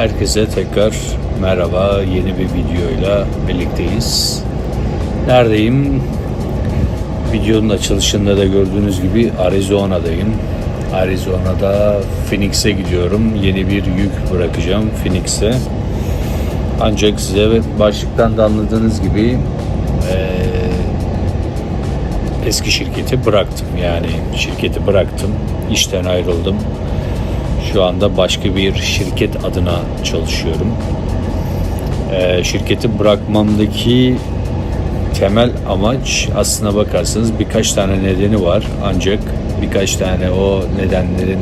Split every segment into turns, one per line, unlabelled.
Herkese tekrar merhaba. Yeni bir videoyla birlikteyiz. Neredeyim? Videonun açılışında da gördüğünüz gibi Arizona'dayım. Arizona'da Phoenix'e gidiyorum. Yeni bir yük bırakacağım Phoenix'e. Ancak size başlıktan da anladığınız gibi eski şirketi bıraktım. Yani şirketi bıraktım. işten ayrıldım. Şu anda başka bir şirket adına çalışıyorum. Ee, şirketi bırakmamdaki temel amaç aslına bakarsanız birkaç tane nedeni var. Ancak birkaç tane o nedenlerin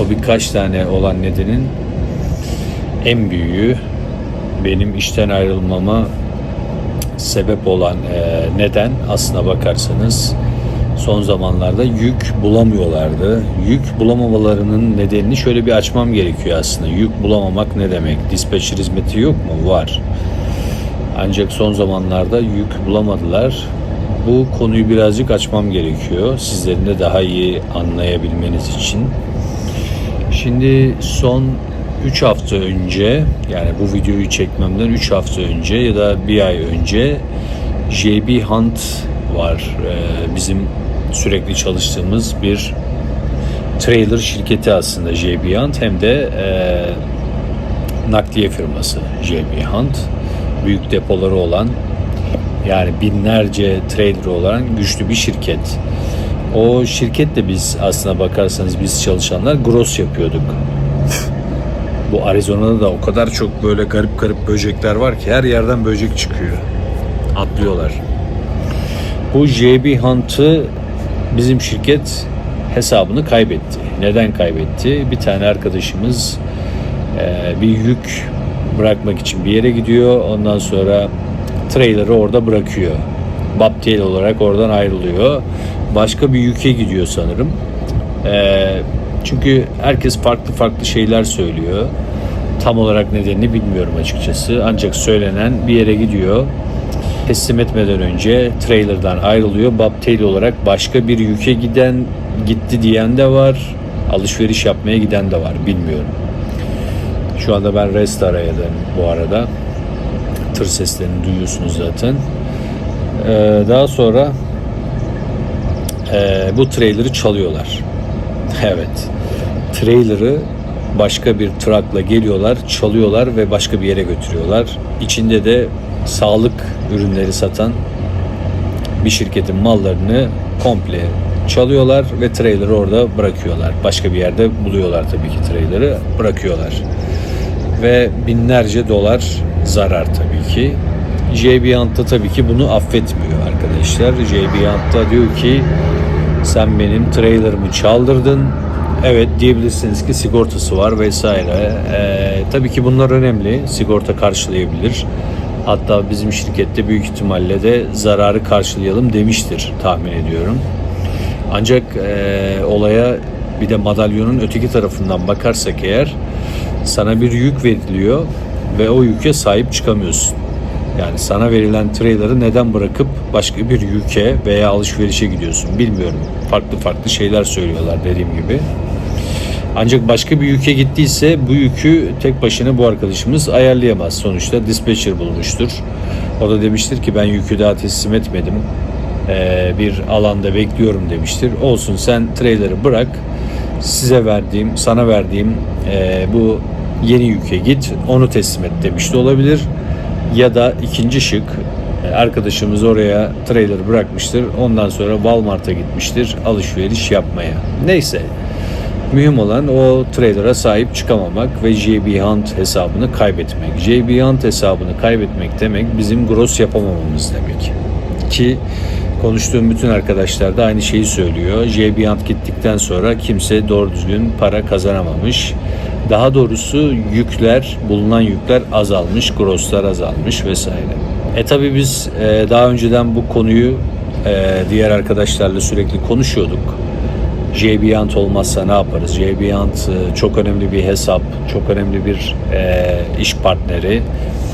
o birkaç tane olan nedenin en büyüğü benim işten ayrılmama sebep olan e, neden aslına bakarsanız son zamanlarda yük bulamıyorlardı. Yük bulamamalarının nedenini şöyle bir açmam gerekiyor aslında. Yük bulamamak ne demek? Dispatcher hizmeti yok mu? Var. Ancak son zamanlarda yük bulamadılar. Bu konuyu birazcık açmam gerekiyor. Sizlerin de daha iyi anlayabilmeniz için. Şimdi son 3 hafta önce yani bu videoyu çekmemden 3 hafta önce ya da bir ay önce JB Hunt var. Ee, bizim sürekli çalıştığımız bir trailer şirketi aslında JB Hunt hem de e, nakliye firması JB Hunt. Büyük depoları olan yani binlerce trailer olan güçlü bir şirket. O şirketle biz aslına bakarsanız biz çalışanlar gross yapıyorduk. Bu Arizona'da da o kadar çok böyle garip garip böcekler var ki her yerden böcek çıkıyor. Atlıyorlar. Bu JB Hunt'ı bizim şirket hesabını kaybetti. Neden kaybetti? Bir tane arkadaşımız e, bir yük bırakmak için bir yere gidiyor. Ondan sonra trailer'ı orada bırakıyor. Bobtail olarak oradan ayrılıyor. Başka bir yüke gidiyor sanırım. E, çünkü herkes farklı farklı şeyler söylüyor. Tam olarak nedenini bilmiyorum açıkçası. Ancak söylenen bir yere gidiyor. Teslim etmeden önce trailer'dan ayrılıyor. Bobtail olarak başka bir yüke giden gitti diyen de var. Alışveriş yapmaya giden de var. Bilmiyorum. Şu anda ben rest arayadayım bu arada. Tır seslerini duyuyorsunuz zaten. Ee, daha sonra e, bu trailer'ı çalıyorlar. Evet. Trailer'ı başka bir truckla geliyorlar, çalıyorlar ve başka bir yere götürüyorlar. İçinde de sağlık ürünleri satan bir şirketin mallarını komple çalıyorlar ve trailer'ı orada bırakıyorlar. Başka bir yerde buluyorlar tabii ki trailer'ı, bırakıyorlar. Ve binlerce dolar zarar tabii ki. JB Hunt tabii ki bunu affetmiyor arkadaşlar. JB Hunt diyor ki sen benim trailer'ımı çaldırdın. Evet diyebilirsiniz ki sigortası var vesaire. Ee, tabii ki bunlar önemli. Sigorta karşılayabilir. Hatta bizim şirkette büyük ihtimalle de zararı karşılayalım demiştir tahmin ediyorum. Ancak e, olaya bir de madalyonun öteki tarafından bakarsak eğer sana bir yük veriliyor ve o yüke sahip çıkamıyorsun. Yani sana verilen trailer'ı neden bırakıp başka bir yüke veya alışverişe gidiyorsun bilmiyorum. Farklı farklı şeyler söylüyorlar dediğim gibi. Ancak başka bir yüke gittiyse bu yükü tek başına bu arkadaşımız ayarlayamaz. Sonuçta dispatcher bulmuştur. O da demiştir ki ben yükü daha teslim etmedim. Ee, bir alanda bekliyorum demiştir. Olsun sen trailer'ı bırak. Size verdiğim, sana verdiğim e, bu yeni yüke git. Onu teslim et demiş de olabilir. Ya da ikinci şık e, arkadaşımız oraya trailer bırakmıştır. Ondan sonra Walmart'a gitmiştir alışveriş yapmaya. Neyse Mühim olan o trailer'a sahip çıkamamak ve JB Hunt hesabını kaybetmek. JB Hunt hesabını kaybetmek demek bizim gross yapamamamız demek. Ki konuştuğum bütün arkadaşlar da aynı şeyi söylüyor. JB Hunt gittikten sonra kimse doğru düzgün para kazanamamış. Daha doğrusu yükler, bulunan yükler azalmış, grosslar azalmış vesaire. E tabi biz e, daha önceden bu konuyu e, diğer arkadaşlarla sürekli konuşuyorduk. JB Hunt olmazsa ne yaparız? JB Hunt e, çok önemli bir hesap, çok önemli bir e, iş partneri.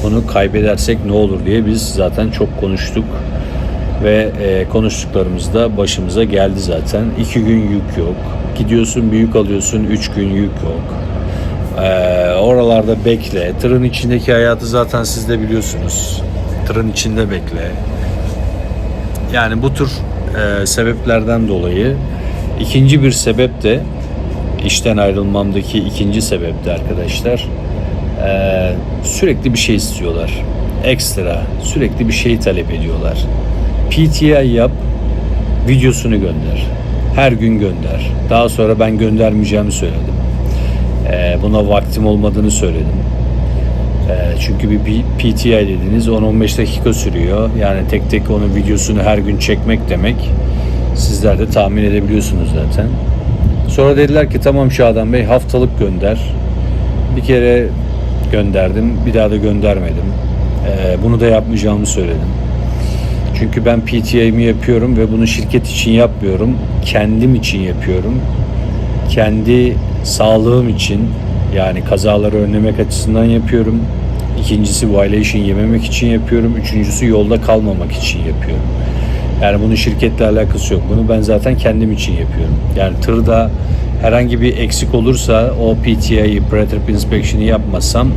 Bunu kaybedersek ne olur diye biz zaten çok konuştuk. Ve e, konuştuklarımız da başımıza geldi zaten. İki gün yük yok. Gidiyorsun büyük alıyorsun, üç gün yük yok. Ee, oralarda bekle. Tırın içindeki hayatı zaten siz de biliyorsunuz. Tırın içinde bekle. Yani bu tür e, sebeplerden dolayı ikinci bir sebep de işten ayrılmamdaki ikinci sebep de arkadaşlar e, sürekli bir şey istiyorlar. Ekstra sürekli bir şey talep ediyorlar. PTI yap, videosunu gönder. Her gün gönder. Daha sonra ben göndermeyeceğimi söyledim. E, buna vaktim olmadığını söyledim. E, çünkü bir PTI dediğiniz 10-15 dakika sürüyor. Yani tek tek onun videosunu her gün çekmek demek. Sizler de tahmin edebiliyorsunuz zaten. Sonra dediler ki tamam Şadan Bey haftalık gönder. Bir kere gönderdim. Bir daha da göndermedim. E, bunu da yapmayacağımı söyledim. Çünkü ben PTA'mi yapıyorum ve bunu şirket için yapmıyorum. Kendim için yapıyorum. Kendi sağlığım için yani kazaları önlemek açısından yapıyorum. İkincisi violation yememek için yapıyorum. Üçüncüsü yolda kalmamak için yapıyorum. Yani bunun şirketle alakası yok. Bunu ben zaten kendim için yapıyorum. Yani tırda herhangi bir eksik olursa o PTA'yı, Pre-Trip Inspection'ı yapmasam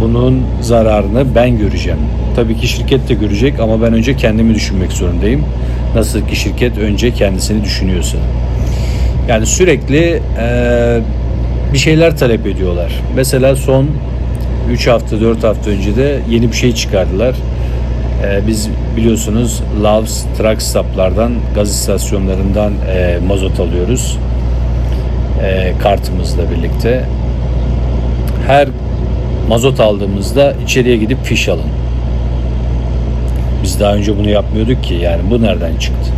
bunun zararını ben göreceğim. Tabii ki şirket de görecek ama ben önce kendimi düşünmek zorundayım. Nasıl ki şirket önce kendisini düşünüyorsa. Yani sürekli eee, bir şeyler talep ediyorlar. Mesela son 3 hafta 4 hafta önce de yeni bir şey çıkardılar. Eee, biz biliyorsunuz Love's Truck Stop'lardan gaz istasyonlarından eee, mazot alıyoruz. Eee, kartımızla birlikte. Her mazot aldığımızda içeriye gidip fiş alın. Biz daha önce bunu yapmıyorduk ki yani bu nereden çıktı?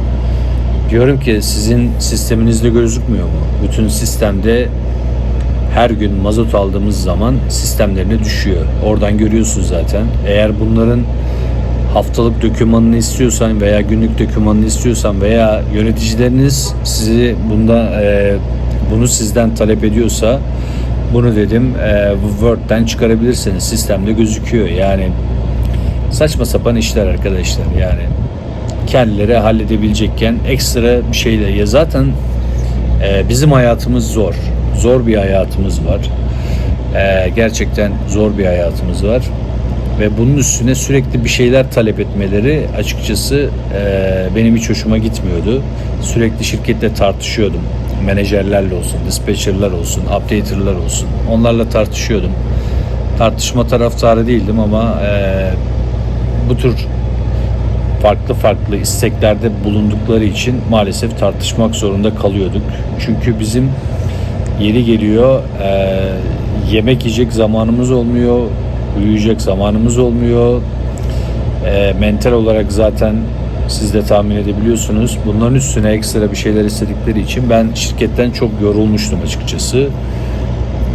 Diyorum ki sizin sisteminizde gözükmüyor mu? Bütün sistemde her gün mazot aldığımız zaman sistemlerine düşüyor. Oradan görüyorsun zaten. Eğer bunların haftalık dokümanını istiyorsan veya günlük dokümanını istiyorsan veya yöneticileriniz sizi bunda e, bunu sizden talep ediyorsa bunu dedim e, Word'den çıkarabilirsiniz. Sistemde gözüküyor. Yani saçma sapan işler arkadaşlar. Yani kendileri halledebilecekken ekstra bir şeyle ya zaten e, bizim hayatımız zor. Zor bir hayatımız var. E, gerçekten zor bir hayatımız var. Ve bunun üstüne sürekli bir şeyler talep etmeleri açıkçası e, benim hiç hoşuma gitmiyordu. Sürekli şirketle tartışıyordum. Menajerlerle olsun, dispatcherlar olsun, updaterlar olsun. Onlarla tartışıyordum. Tartışma taraftarı değildim ama e, bu tür farklı farklı isteklerde bulundukları için maalesef tartışmak zorunda kalıyorduk. Çünkü bizim yeri geliyor e, yemek yiyecek zamanımız olmuyor, uyuyacak zamanımız olmuyor. E, mental olarak zaten siz de tahmin edebiliyorsunuz. Bunların üstüne ekstra bir şeyler istedikleri için ben şirketten çok yorulmuştum açıkçası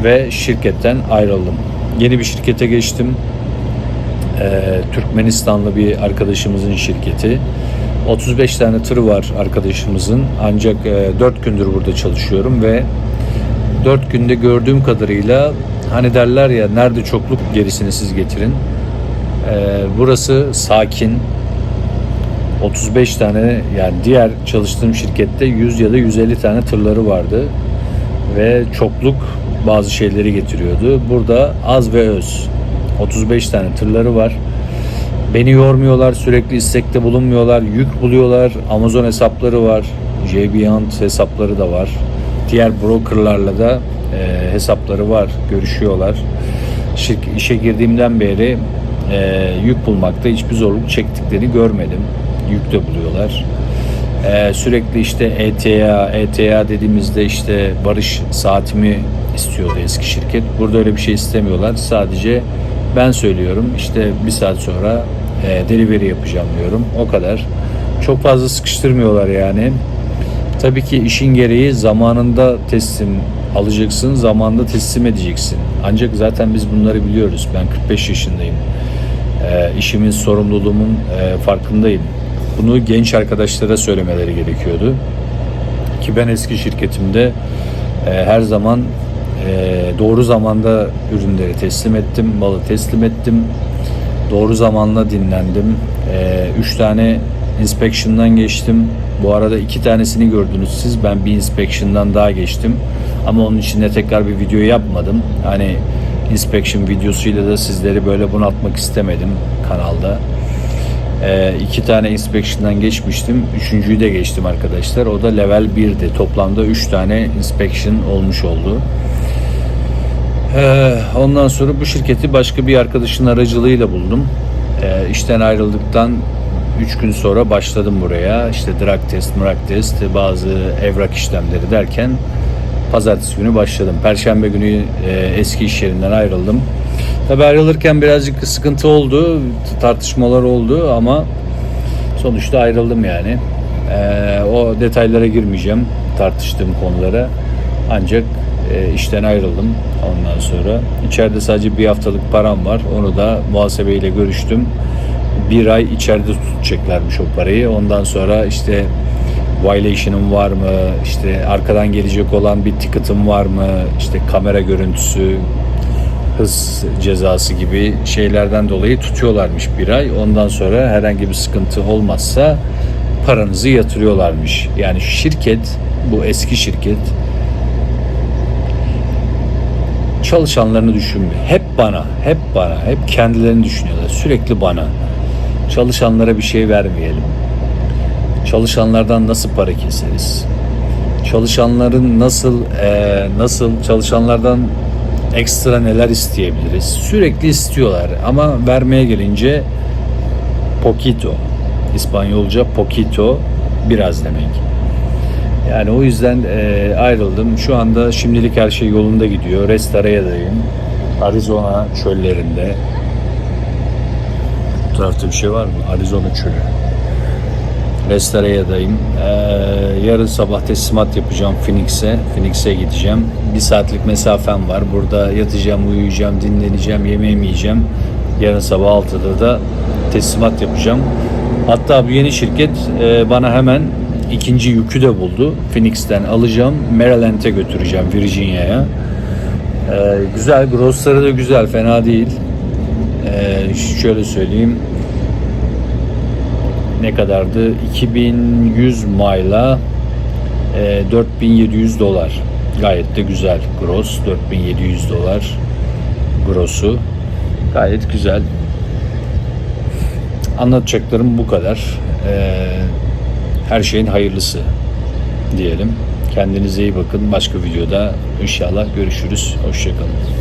ve şirketten ayrıldım. Yeni bir şirkete geçtim. Ee, Türkmenistanlı bir arkadaşımızın şirketi. 35 tane tırı var arkadaşımızın. Ancak e, 4 gündür burada çalışıyorum ve 4 günde gördüğüm kadarıyla hani derler ya nerede çokluk gerisini siz getirin. Ee, burası sakin. 35 tane yani diğer çalıştığım şirkette 100 ya da 150 tane tırları vardı ve çokluk bazı şeyleri getiriyordu. Burada az ve öz. 35 tane tırları var. Beni yormuyorlar, sürekli istekte bulunmuyorlar, yük buluyorlar, Amazon hesapları var, JB hesapları da var. Diğer brokerlarla da e, hesapları var, görüşüyorlar. Şirk, işe girdiğimden beri e, yük bulmakta hiçbir zorluk çektiklerini görmedim. Yük de buluyorlar. Ee, sürekli işte ETA, ETA dediğimizde işte barış saatimi istiyordu eski şirket. Burada öyle bir şey istemiyorlar. Sadece ben söylüyorum işte bir saat sonra e, delivery yapacağım diyorum. O kadar. Çok fazla sıkıştırmıyorlar yani. Tabii ki işin gereği zamanında teslim alacaksın, zamanında teslim edeceksin. Ancak zaten biz bunları biliyoruz. Ben 45 yaşındayım. E, işimin sorumluluğumun e, farkındayım. Bunu genç arkadaşlara söylemeleri gerekiyordu. Ki ben eski şirketimde e, her zaman e, doğru zamanda ürünleri teslim ettim, malı teslim ettim. Doğru zamanla dinlendim. E, üç tane Inspection'dan geçtim. Bu arada iki tanesini gördünüz siz. Ben bir inspection'dan daha geçtim. Ama onun için de tekrar bir video yapmadım. Hani inspection videosuyla da sizleri böyle bunaltmak istemedim kanalda. Ee, iki tane inspection'dan geçmiştim. Üçüncüyü de geçtim arkadaşlar. O da level 1'di. Toplamda 3 tane inspection olmuş oldu. Ondan sonra bu şirketi başka bir arkadaşın aracılığıyla buldum. Ee, işten ayrıldıktan 3 gün sonra başladım buraya. İşte drug test, mrak test, bazı evrak işlemleri derken pazartesi günü başladım. Perşembe günü e, eski iş yerinden ayrıldım. Tabi ayrılırken birazcık sıkıntı oldu, tartışmalar oldu ama sonuçta ayrıldım yani. Ee, o detaylara girmeyeceğim tartıştığım konulara. Ancak e, işten ayrıldım ondan sonra. İçeride sadece bir haftalık param var. Onu da muhasebeyle görüştüm. Bir ay içeride tutacaklarmış o parayı. Ondan sonra işte violation'ım var mı? İşte arkadan gelecek olan bir ticket'ım var mı? İşte kamera görüntüsü, hız cezası gibi şeylerden dolayı tutuyorlarmış bir ay. Ondan sonra herhangi bir sıkıntı olmazsa paranızı yatırıyorlarmış. Yani şirket, bu eski şirket çalışanlarını düşünmüyor. Hep bana, hep bana, hep kendilerini düşünüyorlar. Sürekli bana. Çalışanlara bir şey vermeyelim. Çalışanlardan nasıl para keseriz? Çalışanların nasıl eee, nasıl çalışanlardan ekstra neler isteyebiliriz? Sürekli istiyorlar ama vermeye gelince poquito. İspanyolca poquito biraz demek. Yani o yüzden e, ayrıldım. Şu anda şimdilik her şey yolunda gidiyor. Restaraya'dayım. Arizona çöllerinde. Bu tarafta bir şey var mı? Arizona çölü. Restaraya'dayım. Ee, yarın sabah teslimat yapacağım Phoenix'e. Phoenix'e gideceğim. Bir saatlik mesafem var. Burada yatacağım, uyuyacağım, dinleneceğim, yemeğimi yiyeceğim. Yarın sabah 6'da da teslimat yapacağım. Hatta bu yeni şirket e, bana hemen ikinci yükü de buldu. Phoenix'ten alacağım. Maryland'e götüreceğim Virginia'ya. Ee, güzel. Grossları da güzel. Fena değil. Ee, şöyle söyleyeyim ne kadardı? 2100 mayla e, 4700 dolar. Gayet de güzel. Gross 4700 dolar. Gross'u. Gayet güzel. Anlatacaklarım bu kadar. E, her şeyin hayırlısı diyelim. Kendinize iyi bakın. Başka videoda inşallah görüşürüz. Hoşçakalın.